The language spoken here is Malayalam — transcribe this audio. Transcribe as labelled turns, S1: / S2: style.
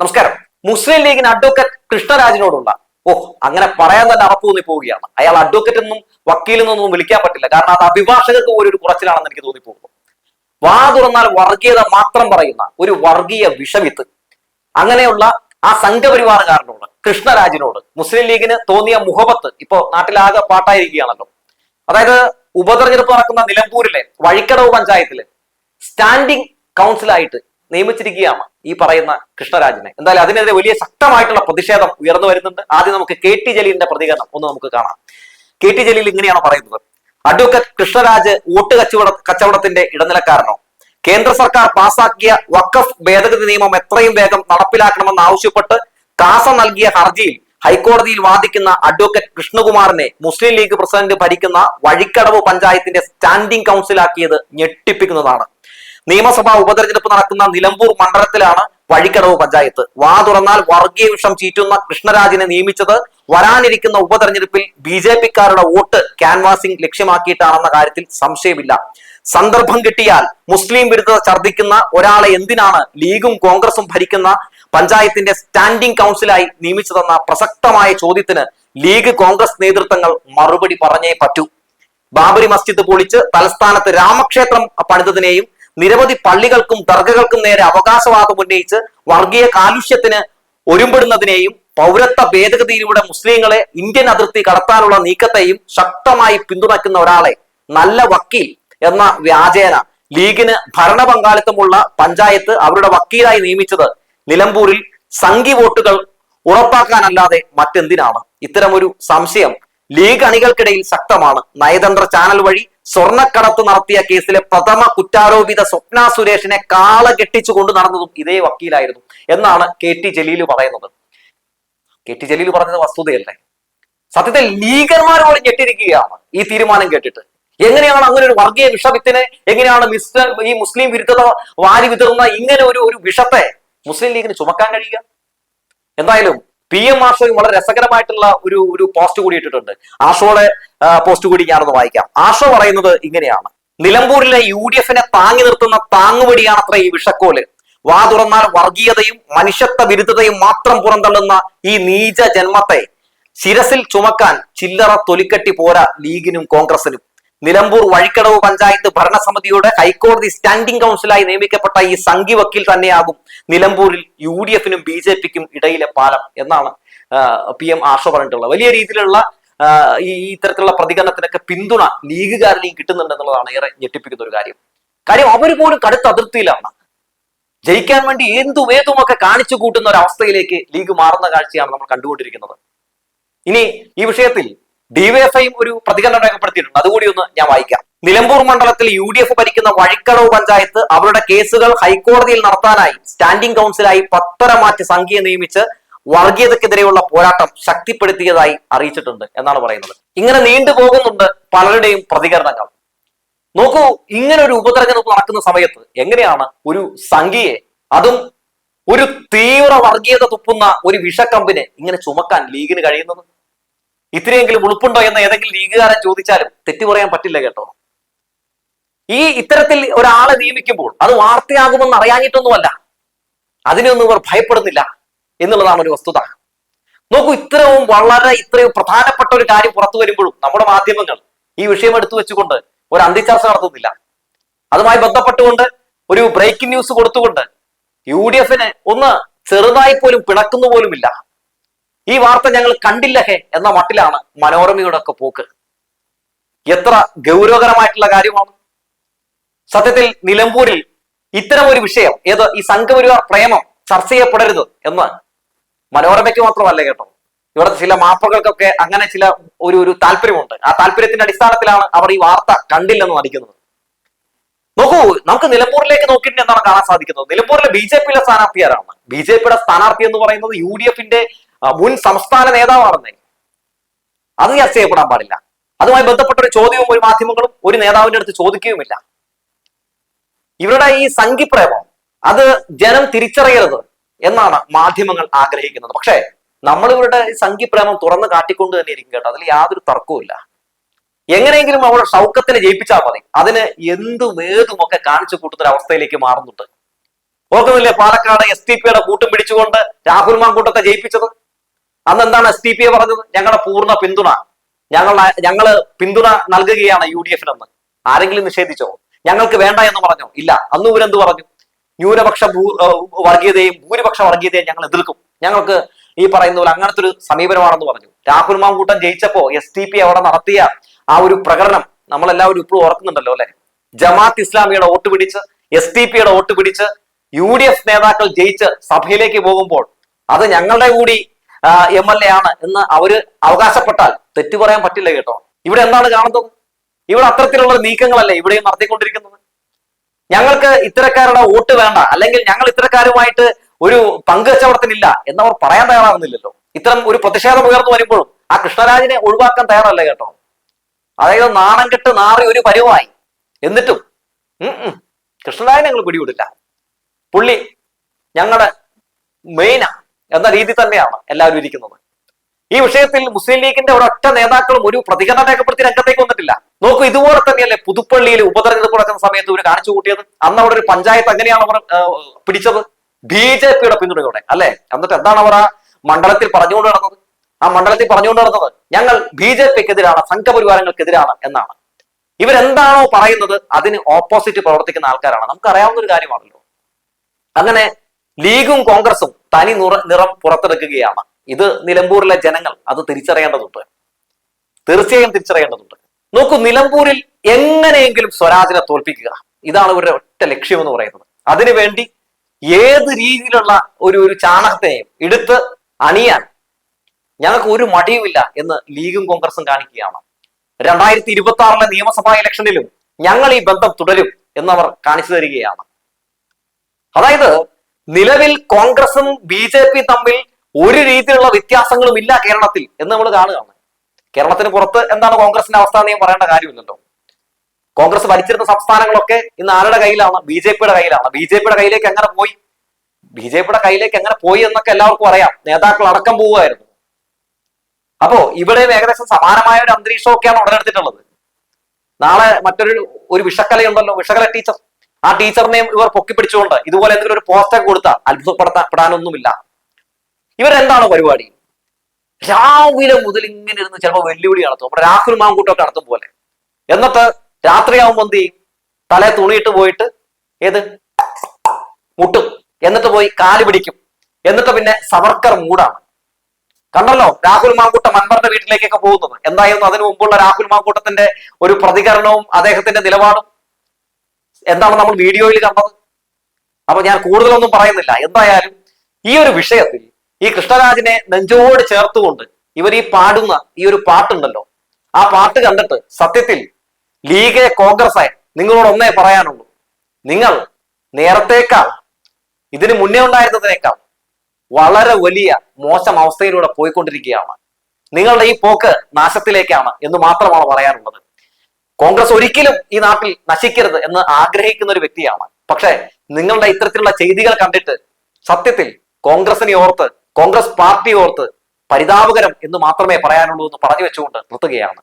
S1: നമസ്കാരം. മുസ്ലിം ലീഗിന് അഡ്വക്കേറ്റ് കൃഷ്ണരാജിനോടുള്ള ഓ അങ്ങനെ പറയാൻ തന്നെ അറപ്പൂന്നി പോവുകയാണ്. അയാൾ അഡ്വക്കേറ്റ് എന്നും വക്കീൽ നിന്നൊന്നും വിളിക്കാൻ പറ്റില്ല. കാരണം അത് അഭിഭാഷകർക്ക് പോലും ഒരു കുറച്ചിലാണെന്ന് എനിക്ക് തോന്നിപ്പോകുന്നു. വാ തുറന്നാൽ വർഗീയത മാത്രം പറയുന്ന ഒരു വർഗീയ വിഷവിത്ത് അങ്ങനെയുള്ള ആ സംഘപരിവാറുകാരനോട് കൃഷ്ണരാജിനോട് മുസ്ലിം ലീഗിന് തോന്നിയ മുഹബത്ത് ഇപ്പോ നാട്ടിലാകെ പാട്ടായിരിക്കുകയാണല്ലോ. അതായത് ഉപതെരഞ്ഞെടുപ്പ് നടക്കുന്ന നിലമ്പൂരിലെ വഴിക്കടവ് പഞ്ചായത്തിൽ സ്റ്റാൻഡിംഗ് കൗൺസിലായിട്ട് നിയമിച്ചിരിക്കുകയാണ് ഈ പറയുന്ന കൃഷ്ണരാജിനെ. എന്തായാലും അതിനെതിരെ വലിയ ശക്തമായിട്ടുള്ള പ്രതിഷേധം ഉയർന്നു വരുന്നുണ്ട്. ആദ്യം നമുക്ക് കെ ടി ജലീലിന്റെ പ്രതികരണം ഒന്ന് നമുക്ക് കാണാം. കെ ടി ജലീൽ ഇങ്ങനെയാണ് പറയുന്നത്? അഡ്വക്കേറ്റ് കൃഷ്ണരാജ് വോട്ട് കച്ചവട കച്ചവടത്തിന്റെ ഇടനിലക്കാരനോ? കേന്ദ്ര സർക്കാർ പാസാക്കിയ വഖഫ് ഭേദഗതി നിയമം എത്രയും വേഗം നടപ്പിലാക്കണമെന്ന് ആവശ്യപ്പെട്ട് കാസ നൽകിയ ഹർജിയിൽ ഹൈക്കോടതിയിൽ വാദിക്കുന്ന അഡ്വക്കേറ്റ് കൃഷ്ണകുമാറിനെ മുസ്ലിം ലീഗ് പ്രസിഡന്റ് ഭരിക്കുന്ന വഴിക്കടവ് പഞ്ചായത്തിന്റെ സ്റ്റാൻഡിംഗ് കൗൺസിലാക്കിയത് ഞെട്ടിപ്പിക്കുന്നതാണ്. നിയമസഭാ ഉപതെരഞ്ഞെടുപ്പ് നടക്കുന്ന നിലമ്പൂർ മണ്ഡലത്തിലാണ് വഴിക്കടവ് പഞ്ചായത്ത്. വാ തുറന്നാൽ വർഗീയ വിഷം ചീറ്റുന്ന കൃഷ്ണരാജിനെ നിയമിച്ചത് വരാനിരിക്കുന്ന ഉപതെരഞ്ഞെടുപ്പിൽ ബി ജെ പിക്കാരുടെ വോട്ട് ക്യാൻവാസിംഗ് ലക്ഷ്യമാക്കിയിട്ടാണെന്ന കാര്യത്തിൽ സംശയമില്ല. സന്ദർഭം കിട്ടിയാൽ മുസ്ലിം വിരുദ്ധത ഛർദ്ദിക്കുന്ന ഒരാളെ എന്തിനാണ് ലീഗും കോൺഗ്രസും ഭരിക്കുന്ന പഞ്ചായത്തിന്റെ സ്റ്റാൻഡിംഗ് കൗൺസിലായി നിയമിച്ചതെന്ന പ്രസക്തമായ ചോദ്യത്തിന് ലീഗ് കോൺഗ്രസ് നേതൃത്വങ്ങൾ മറുപടി പറഞ്ഞേ പറ്റൂ. ബാബരി മസ്ജിദ് പൊളിച്ച് തലസ്ഥാനത്ത് രാമക്ഷേത്രം പണിതതിനെയും നിരവധി പള്ളികൾക്കും ദർഗകൾക്കും നേരെ അവകാശവാദം ഉന്നയിച്ച് വർഗീയ കാലുഷ്യത്തിന് ഒരുമ്പെടുന്നതിനെയും പൗരത്വ ഭേദഗതിയിലൂടെ മുസ്ലിങ്ങളെ ഇന്ത്യൻ അതിർത്തി കടത്താനുള്ള നീക്കത്തെയും ശക്തമായി പിന്തുണയ്ക്കുന്ന ഒരാളെ നല്ല വക്കീൽ എന്ന വ്യാജേന ലീഗിന് ഭരണ പങ്കാളിത്തമുള്ള പഞ്ചായത്ത് അവരുടെ വക്കീലായി നിയമിച്ചത് നിലമ്പൂരിൽ സംഘി വോട്ടുകൾ ഉറപ്പാക്കാനല്ലാതെ മറ്റെന്തിനാണ്? ഇത്തരമൊരു സംശയം ലീഗ് അണികൾക്കിടയിൽ ശക്തമാണ്. നയതന്ത്ര ചാനൽ വഴി സ്വർണക്കടത്ത് നടത്തിയ കേസിലെ പ്രഥമ കുറ്റാരോപിത സ്വപ്ന സുരേഷിനെ കാള കെട്ടിച്ചുകൊണ്ട് നടന്നതും ഇതേ വക്കീലായിരുന്നു എന്നാണ് കെ ടി ജലീൽ പറയുന്നത്. കെ ടി ജലീൽ പറഞ്ഞത് വസ്തുതയല്ലേ? സത്യത്തിൽ ലീഗന്മാരോട് ഞെട്ടിരിക്കുകയാണ് ഈ തീരുമാനം കേട്ടിട്ട്. എങ്ങനെയാണ് അങ്ങനെ ഒരു വർഗീയ വിഷവിത്തിനെ എങ്ങനെയാണ് മിസ്റ്റർ ഈ മുസ്ലിം വിരുദ്ധത വാരി വിതറുന്ന ഇങ്ങനെ ഒരു ഒരു വിഷത്തെ മുസ്ലിം ലീഗിന് ചുമക്കാൻ കഴിയുക? എന്തായാലും പി എം ആഷോയും വളരെ രസകരമായിട്ടുള്ള ഒരു ഒരു പോസ്റ്റ് കൂടി ഇട്ടിട്ടുണ്ട്. ആഷോയുടെ പോസ്റ്റ് കൂടി ഞാനൊന്ന് വായിക്കാം. ആഷോ പറയുന്നത് ഇങ്ങനെയാണ്. നിലമ്പൂരിലെ യു ഡി എഫിനെ താങ്ങി നിർത്തുന്ന താങ്ങുപടിയാണത്ര ഈ വിഷക്കോൽ. വാ തുറന്നാൽ വർഗീയതയും മനുഷ്യത്വ വിരുദ്ധതയും മാത്രം പുറന്തള്ളുന്ന ഈ നീച ജന്മത്തെ. ശിരസിൽ ചുമക്കാൻ ചില്ലറ തൊലിക്കെട്ടി പോരാ ലീഗിനും കോൺഗ്രസിനും. നിലമ്പൂർ വഴിക്കടവ് പഞ്ചായത്ത് ഭരണസമിതിയുടെ ഹൈക്കോടതി സ്റ്റാൻഡിംഗ് കൗൺസിലായി നിയമിക്കപ്പെട്ട ഈ സംഘി വക്കീൽ തന്നെയാകും നിലമ്പൂരിൽ യു ഡി എഫിനും ബി ജെ പിക്കും ഇടയിലെ പാലം എന്നാണ് പി എം ആഷ പറഞ്ഞിട്ടുള്ളത്. വലിയ രീതിയിലുള്ള ഈ ഇത്തരത്തിലുള്ള പ്രതികരണത്തിനൊക്കെ പിന്തുണ ലീഗുകാരിലെയും കിട്ടുന്നുണ്ടെന്നുള്ളതാണ് ഏറെ ഞെട്ടിപ്പിക്കുന്ന ഒരു കാര്യം. കാര്യം അവർ പോലും കടുത്ത അതിർത്തിയിലാണ്. ജയിക്കാൻ വേണ്ടി എന്തും ഏതുമൊക്കെ കാണിച്ചു കൂട്ടുന്ന ഒരു അവസ്ഥയിലേക്ക് ലീഗ് മാറുന്ന കാഴ്ചയാണ് നമ്മൾ കണ്ടുകൊണ്ടിരിക്കുന്നത്. ഇനി ഈ വിഷയത്തിൽ ഡിവൈഎഫ്ഐയും ഒരു പ്രതികരണം രേഖപ്പെടുത്തിയിട്ടുണ്ട്. അതുകൂടി ഒന്ന് ഞാൻ വായിക്കാം. നിലമ്പൂർ മണ്ഡലത്തിൽ യു ഡി എഫ് ഭരിക്കുന്ന വഴിക്കടവ് പഞ്ചായത്ത് അവരുടെ കേസുകൾ ഹൈക്കോടതിയിൽ നടത്താനായി സ്റ്റാൻഡിംഗ് കൗൺസിലായി പത്തര മാറ്റി സംഖ്യയെ നിയമിച്ച് വർഗീയതക്കെതിരെയുള്ള പോരാട്ടം ശക്തിപ്പെടുത്തിയതായി അറിയിച്ചിട്ടുണ്ട് എന്നാണ് പറയുന്നത്. ഇങ്ങനെ നീണ്ടുപോകുന്നുണ്ട് പലരുടെയും പ്രതികരണങ്ങൾ. നോക്കൂ ഇങ്ങനെ ഒരു ഉപതെരഞ്ഞെടുപ്പ് നടക്കുന്ന സമയത്ത് എങ്ങനെയാണ് ഒരു സംഖ്യയെ അതും ഒരു തീവ്ര വർഗീയത തുപ്പുന്ന ഒരു വിഷക്കമ്പിനെ ഇങ്ങനെ ചുമക്കാൻ ലീഗിന് കഴിയുന്നത്? ഇത്രയെങ്കിലും ഉളുപ്പുണ്ടോ എന്ന് ഏതെങ്കിലും ലീഗുകാരൻ ചോദിച്ചാലും തെറ്റു പറയാൻ പറ്റില്ല കേട്ടോ. ഈ ഇത്തരത്തിൽ ഒരാളെ നിയമിക്കുമ്പോൾ അത് വാർത്തയാകുമെന്ന് അറിയാഞ്ഞിട്ടൊന്നുമല്ല. അതിനൊന്നും ഇവർ ഭയപ്പെടുന്നില്ല എന്നുള്ളതാണ് ഒരു വസ്തുത. നോക്കൂ ഇത്രയും വളരെ ഇത്രയും പ്രധാനപ്പെട്ട ഒരു കാര്യം പുറത്തു വരുമ്പോഴും നമ്മുടെ മാധ്യമങ്ങൾ ഈ വിഷയം എടുത്തു വെച്ചുകൊണ്ട് ഒരു അന്തിച്ചർച്ച നടത്തുന്നില്ല. അതുമായി ബന്ധപ്പെട്ടുകൊണ്ട് ഒരു ബ്രേക്കിംഗ് ന്യൂസ് കൊടുത്തുകൊണ്ട് യു ഡി എഫിന് ഒന്ന് ചെറുതായി പോലും പിണക്കുന്നു പോലുമില്ല. ഈ വാർത്ത ഞങ്ങൾ കണ്ടില്ല ഹേ എന്ന മട്ടിലാണ് മനോരമയുടെ ഒക്കെ പോക്ക്. എത്ര ഗൗരവകരമായിട്ടുള്ള കാര്യമാണ്. സത്യത്തിൽ നിലമ്പൂരിൽ ഇത്തരം ഒരു വിഷയം ഏത് ഈ സംഘപരിവാർ പ്രേമം ചർച്ച ചെയ്യപ്പെടരുത് എന്ന് മനോരമയ്ക്ക് മാത്രമല്ല കേട്ടോ. ഇവിടെ ചില മാപ്പകൾക്കൊക്കെ അങ്ങനെ ചില ഒരു ഒരു താല്പര്യമുണ്ട്. ആ താല്പര്യത്തിന്റെ അടിസ്ഥാനത്തിലാണ് അവർ ഈ വാർത്ത കണ്ടില്ലെന്ന് നടിക്കുന്നത് നോക്കൂ നമുക്ക് നിലമ്പൂരിലേക്ക് നോക്കിയിട്ട് എന്താണ് കാണാൻ സാധിക്കുന്നത്? നിലമ്പൂരിലെ ബി ജെ പിയിലെ സ്ഥാനാർത്ഥി ആരാണ് ബി ജെ പിയുടെ സ്ഥാനാർത്ഥി എന്ന് പറയുന്നത് യു ഡി എഫിന്റെ മുൻ സംസ്ഥാന നേതാവാണെന്നേ. അത് ചർച്ച ചെയ്യപ്പെടാൻ പാടില്ല. അതുമായി ബന്ധപ്പെട്ട ഒരു ചോദ്യവും ഒരു മാധ്യമങ്ങളും ഒരു നേതാവിന്റെ അടുത്ത് ചോദിക്കുകയുമില്ല. ഇവരുടെ ഈ സംഘിപ്രേമം അത് ജനം തിരിച്ചറിയരുത് എന്നാണ് മാധ്യമങ്ങൾ ആഗ്രഹിക്കുന്നത്. പക്ഷേ നമ്മൾ ഇവരുടെ സംഘിപ്രേമം തുറന്ന് കാട്ടിക്കൊണ്ട് തന്നെ ഇരിക്കും കേട്ടോ. അതിൽ യാതൊരു തർക്കവുമില്ല എങ്ങനെയെങ്കിലും അവരുടെ ഷൗക്കത്തിനെ ജയിപ്പിച്ചാൽ മതി. അതിന് എന്തും ഏതും ഒക്കെ കാണിച്ചു കൂട്ടുന്ന അവസ്ഥയിലേക്ക് മാറുന്നുണ്ട്. ഓർക്കുന്നില്ലേ പാലക്കാട് എസ് ടി പിയുടെ കൂട്ടും പിടിച്ചുകൊണ്ട് രാഹുൽ മാങ്കൂട്ടത്തെ ജയിപ്പിച്ചത്? അന്ന് എന്താണ് എസ് ടി പി എ പറഞ്ഞത്? ഞങ്ങളുടെ പൂർണ പിന്തുണ. ഞങ്ങൾ ഞങ്ങൾ പിന്തുണ നൽകുകയാണ് യു ഡി എഫിനെന്ന്. ആരെങ്കിലും നിഷേധിച്ചോ? ഞങ്ങൾക്ക് വേണ്ട എന്ന് പറഞ്ഞോ? ഇല്ല. അന്ന് ഇവരെന്ത് പറഞ്ഞു? ന്യൂനപക്ഷ ഭൂ വർഗീയതയും ഭൂരിപക്ഷ വർഗീയതയും ഞങ്ങൾ എതിർക്കും. ഞങ്ങൾക്ക് ഈ പറയുന്ന പോലെ അങ്ങനത്തെ ഒരു സമീപനമാണെന്ന് പറഞ്ഞു. രാഹുൽ മാങ്കൂട്ടം ജയിച്ചപ്പോ എസ് ടി പി അവിടെ നടത്തിയ ആ ഒരു പ്രകടനം നമ്മളെല്ലാവരും ഇപ്പോഴും ഓർക്കുന്നുണ്ടല്ലോ അല്ലെ? ജമാഅത്ത് ഇസ്ലാമിയുടെ വോട്ട് പിടിച്ച് എസ് ടി പിയുടെ വോട്ട് പിടിച്ച് യു ഡി എഫ് നേതാക്കൾ ജയിച്ച് സഭയിലേക്ക് പോകുമ്പോൾ അത് ഞങ്ങളുടെ കൂടി എം എൽ എ ആണ് എന്ന് അവർ അവകാശപ്പെട്ടാൽ തെറ്റു പറയാൻ പറ്റില്ല കേട്ടോ. ഇവിടെ എന്താണ് കാണുന്നത്? ഇവിടെ അത്തരത്തിലുള്ള നീക്കങ്ങളല്ലേ ഇവിടെയും നടത്തിക്കൊണ്ടിരിക്കുന്നത്? ഞങ്ങൾക്ക് ഇത്തരക്കാരുടെ വോട്ട് വേണ്ട. അല്ലെങ്കിൽ ഞങ്ങൾ ഇത്തരക്കാരുമായിട്ട് ഒരു പങ്കുവച്ചവർത്തിനില്ല എന്നവർ പറയാൻ തയ്യാറാകുന്നില്ലല്ലോ. ഇത്തരം ഒരു പ്രതിഷേധം ഉയർന്നു വരുമ്പോഴും ആ കൃഷ്ണരാജിനെ ഒഴിവാക്കാൻ തയ്യാറല്ല കേട്ടോ. അതായത് നാണം കെട്ട് നാറി ഒരു പരുവായി. എന്നിട്ടും കൃഷ്ണരാജിനെ ഞങ്ങൾ പിടിവിടില്ല പുള്ളി ഞങ്ങളുടെ മെയിന എന്ന രീതി തന്നെയാണ് എല്ലാവരും ഇരിക്കുന്നത്. ഈ വിഷയത്തിൽ മുസ്ലിം ലീഗിന്റെ ഒരൊറ്റ നേതാക്കളും ഒരു പ്രതികരണം രേഖപ്പെടുത്തി രംഗത്തേക്ക് വന്നിട്ടില്ല. നോക്കൂ ഇതുപോലെ തന്നെയല്ലേ പുതുപ്പള്ളിയിൽ ഉപതെരഞ്ഞെടുപ്പ് നടക്കുന്ന സമയത്ത് ഇവർ കാണിച്ചു കൂട്ടിയത്? അന്ന് അവിടെ ഒരു പഞ്ചായത്ത് എങ്ങനെയാണ് അവർ പിടിച്ചത്? ബി ജെ പിയുടെ പിന്തുണയോടെ അല്ലെ? എന്നിട്ട് എന്താണ് അവർ ആ മണ്ഡലത്തിൽ പറഞ്ഞുകൊണ്ട് നടന്നത്? ആ മണ്ഡലത്തിൽ പറഞ്ഞുകൊണ്ട് നടന്നത് ഞങ്ങൾ ബി ജെ പിക്കെതിരാണ് സംഘപരിവാരങ്ങൾക്കെതിരാണ് എന്നാണ്. ഇവരെന്താണോ പറയുന്നത് അതിന് ഓപ്പോസിറ്റ് പ്രവർത്തിക്കുന്ന ആൾക്കാരാണ്. നമുക്ക് അറിയാവുന്ന ഒരു കാര്യമാണല്ലോ. അങ്ങനെ ലീഗും കോൺഗ്രസും തനി നിറ നിറം പുറത്തെടുക്കുകയാണ്. ഇത് നിലമ്പൂരിലെ ജനങ്ങൾ അത് തിരിച്ചറിയേണ്ടതുണ്ട്. തീർച്ചയായും തിരിച്ചറിയേണ്ടതുണ്ട്. നോക്കൂ നിലമ്പൂരിൽ എങ്ങനെയെങ്കിലും സ്വരാജിനെ തോൽപ്പിക്കുക. ഇതാണ് ഇവരുടെ ഒറ്റ ലക്ഷ്യം എന്ന് പറയുന്നത് അതിനുവേണ്ടി ഏത് രീതിയിലുള്ള ഒരു ഒരു ചാണകത്തെയും എടുത്ത് അണിയാൻ ഞങ്ങൾക്ക് ഒരു മടിയുമില്ല എന്ന് ലീഗും കോൺഗ്രസും കാണിക്കുകയാണ്. രണ്ടായിരത്തി ഇരുപത്തി ആറിലെ നിയമസഭാ ഇലക്ഷനിലും ഞങ്ങൾ ഈ ബന്ധം തുടരും എന്നവർ കാണിച്ചു തരികയാണ്. അതായത് നിലവിൽ കോൺഗ്രസും ബി ജെ പി തമ്മിൽ ഒരു രീതിയിലുള്ള വ്യത്യാസങ്ങളും ഇല്ല കേരളത്തിൽ എന്ന് നമ്മൾ കാണുകയാണ്. കേരളത്തിന് പുറത്ത് എന്താണ് കോൺഗ്രസിന്റെ അവസ്ഥ എന്ന് ഞാൻ പറയേണ്ട കാര്യമില്ലല്ലോ. കോൺഗ്രസ് ഭരിച്ചിരുന്ന സംസ്ഥാനങ്ങളൊക്കെ ഇന്ന് ആരുടെ കയ്യിലാണ്? ബി ജെ പിയുടെ കയ്യിലാണ്. ബി ജെ പിയുടെ കയ്യിലേക്ക് എങ്ങനെ പോയി? ബി ജെ പിയുടെ കയ്യിലേക്ക് എങ്ങനെ പോയി എന്നൊക്കെ എല്ലാവർക്കും അറിയാം. നേതാക്കൾ അടക്കം പോവുമായിരുന്നു അപ്പോ ഇവിടെയും ഏകദേശം സമാനമായ ഒരു അന്തരീക്ഷമൊക്കെയാണ് ഉടലെടുത്തിട്ടുള്ളത്. നാളെ മറ്റൊരു ഒരു വിഷക്കലയുണ്ടല്ലോ. വിഷക്കല ടീച്ചർ. ആ ടീച്ചറിനെയും ഇവർ പൊക്കി പൊക്കിപ്പിടിച്ചുകൊണ്ട് ഇതുപോലെ എന്തെങ്കിലും ഒരു പോസ്റ്റർ കൊടുത്താൽ അത്ഭുതപ്പെടുത്തപ്പെടാനൊന്നുമില്ല ഇവരെന്താണ് പരിപാടി? രാവിലെ മുതൽ ഇങ്ങനെ ഇരുന്ന് ചിലപ്പോൾ വെല്ലുവിളി നടത്തും. അപ്പൊ രാഹുൽ മാങ്കൂട്ടൊക്കെ നടത്തും പോലെ. എന്നിട്ട് രാത്രിയാവുമ്പോൾ എന്ത് ചെയ്യും? തലേ തുണിയിട്ട് പോയിട്ട് ഏത്? മുട്ടും. എന്നിട്ട് പോയി കാൽ പിടിക്കും. എന്നിട്ട് പിന്നെ സവർക്കർ മൂടാണ്. കണ്ടല്ലോ? രാഹുൽ മാങ്കൂട്ടം അൻവറിന്റെ വീട്ടിലേക്കൊക്കെ പോകുന്നത്. എന്തായിരുന്നു അതിനു മുമ്പുള്ള രാഹുൽ മാങ്കൂട്ടത്തിന്റെ ഒരു പ്രതികരണവും അദ്ദേഹത്തിന്റെ നിലപാടും? എന്താണ് നമ്മൾ വീഡിയോയിൽ കണ്ടത്? അപ്പൊ ഞാൻ കൂടുതലൊന്നും പറയുന്നില്ല. എന്തായാലും ഈ ഒരു വിഷയത്തിൽ ഈ കൃഷ്ണരാജിനെ നെഞ്ചോട് ചേർത്തുകൊണ്ട് ഇവർ ഈ പാടുന്ന ഈ ഒരു പാട്ടുണ്ടല്ലോ. ആ പാട്ട് കണ്ടിട്ട് സത്യത്തിൽ ലീഗ് കോൺഗ്രസ് നിങ്ങളോട് ഒന്നേ പറയാനുള്ളൂ. നിങ്ങൾ നേരത്തേക്കാൾ ഇതിന് മുന്നേ ഉണ്ടായിരുന്നതിനേക്കാൾ വളരെ വലിയ മോശം അവസ്ഥയിലൂടെ പോയിക്കൊണ്ടിരിക്കുകയാണ്. നിങ്ങളുടെ ഈ പോക്ക് നാശത്തിലേക്കാണ് എന്ന് മാത്രമാണ് പറയാനുള്ളത്. കോൺഗ്രസ് ഒരിക്കലും ഈ നാട്ടിൽ നശിക്കരുത് എന്ന് ആഗ്രഹിക്കുന്ന ഒരു വ്യക്തിയാണ്. പക്ഷെ നിങ്ങളുടെ ഇത്തരത്തിലുള്ള ചെയ്തികൾ കണ്ടിട്ട് സത്യത്തിൽ കോൺഗ്രസിനെ ഓർത്ത് കോൺഗ്രസ് പാർട്ടി ഓർത്ത് പരിതാപകരം എന്ന് മാത്രമേ പറയാനുള്ളൂ എന്ന് പറഞ്ഞു വെച്ചുകൊണ്ട് നിർത്തുകയാണ്.